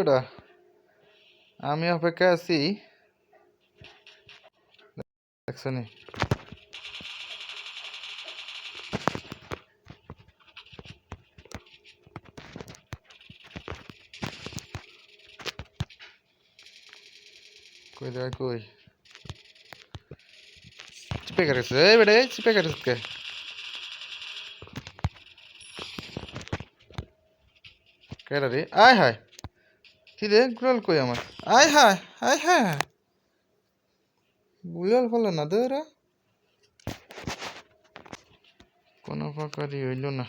বেটা আমি অপেক্ষায় আছি। দেখছ নি? কই রে, কই? চিপে গেছে। এই বেড়ে চিপে গেছে কে কেডা রে? আয় হায়। কি রে গুলাল কই আমার? আয় হায় আয় হায়। গুলাল ফেলে না দে রে। কোনো প্রকারই হইল না।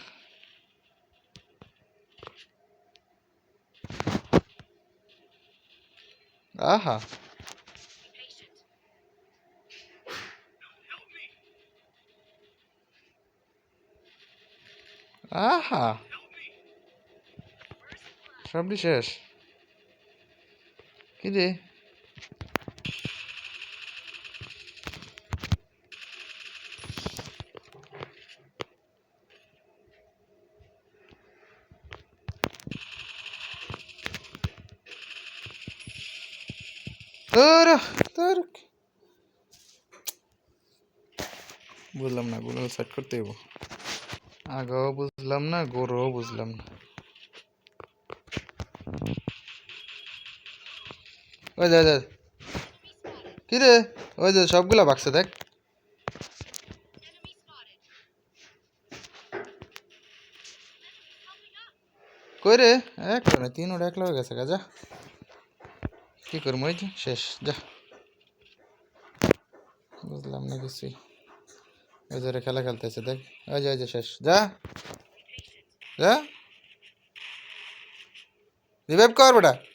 আহা। আহা। সবটি শেষ। কি রে তোর তোর বুঝলাম না গুলো সেট করতে হইব আগেও বুঝলাম না গোরও বুঝলাম না ওই দে দে। কি রে? ওই যে সবগুলা বাক্সে দেখ। কই রে? এক না তিন ওটা এক লগে গেছে যা। কি করব যে শেষ, যা। বুঝলাম না কিছুই। ওই ধরে খেলা খেলতেছে, দেখ। ওই যে ওই যে শেষ, যা। যা। রিভাইভ কর বেটা।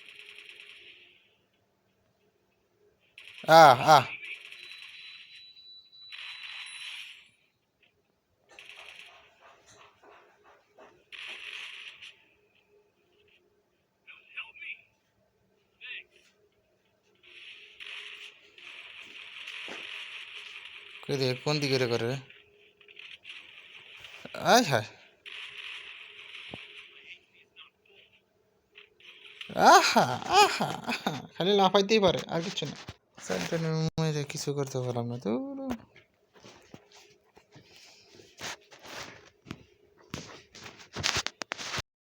আহ আহ কই রে, কোন দিকে রে করে আয় হায়। আহা আহা আহা। খালি লাফাইতেই পারে, আর কিছু না। স্যার কিছু করতে পারলাম না তো